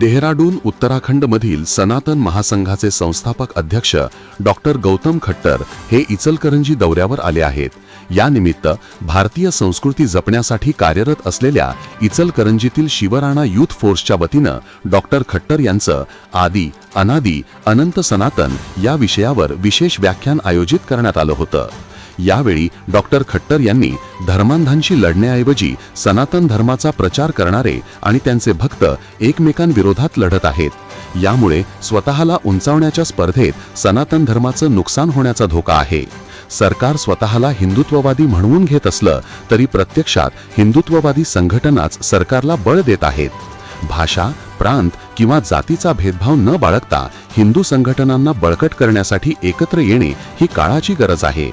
डेहराडून उत्तराखंडमधील सनातन महासंघाचे संस्थापक अध्यक्ष डॉक्टर गौतम खट्टर हे इचलकरंजी दौऱ्यावर आले आहेत. यानिमित्त भारतीय संस्कृती जपण्यासाठी कार्यरत असलेल्या इचलकरंजीतील शिवराणा युथ फोर्सच्या वतीनं डॉक्टर खट्टर यांचं आदी अनादी अनंत सनातन या विषयावर विशेष व्याख्यान आयोजित करण्यात आलं होतं. यावेळी डॉक्टर खट्टर यांनी धर्मांधांशी लढण्याऐवजी सनातन धर्माचा प्रचार करणारे आणि त्यांचे भक्त एकमेकांविरोधात लढत आहेत. यामुळे स्वतःला उंचावण्याच्या स्पर्धेत सनातन धर्माचं नुकसान होण्याचा धोका आहे. सरकार स्वतःला हिंदुत्ववादी म्हणवून घेत असलं तरी प्रत्यक्षात हिंदुत्ववादी संघटनाच सरकारला बळ देत आहेत. भाषा प्रांत किंवा जातीचा भेदभाव न बाळगता हिंदू संघटनांना बळकट करण्यासाठी एकत्र येणे ही काळाची गरज आहे.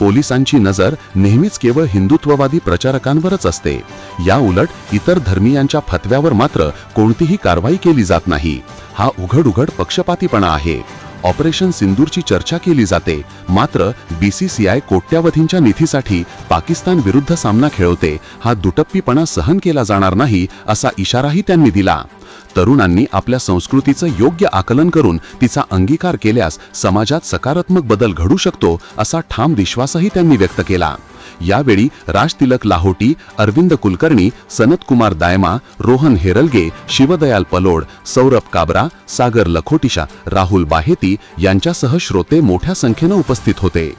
पोलिसांची नजर नेहमीच केवळ हिंदुत्ववादी प्रचारकांवरच असते. या उलट इतर धर्मियांच्या फतव्यावर मात्र कोणतीही कारवाई केली जात नाही. हा उघड उघड पक्षपातीपणा आहे. ऑपरेशन सिंदूरची चर्चा केली जाते. मात्र बीसीसीआय कोट्यावधींच्या निधीसाठी पाकिस्तान विरुद्ध सामना खेळवते. हा दुटप्पीपणा सहन केला जाणार नाही असा इशाराही त्यांनी दिला. तरुणांनी आपल्या संस्कृतीचं योग्य आकलन करून तिचा अंगीकार केल्यास समाजात सकारात्मक बदल घडू शकतो असा ठाम विश्वासही त्यांनी व्यक्त केला. यावेळी राज तिलक लाहोटी अरविंद कुलकर्णी सनत कुमार दायमा रोहन हेरलगे शिवदयाल पलोड सौरभ काबरा सागर लखोटिशा राहुल बाहेती यांच्यासह श्रोते मोठ्या संख्येनं उपस्थित होते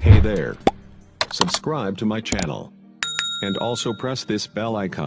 Hey there. Subscribe to my channel. And also press this bell icon.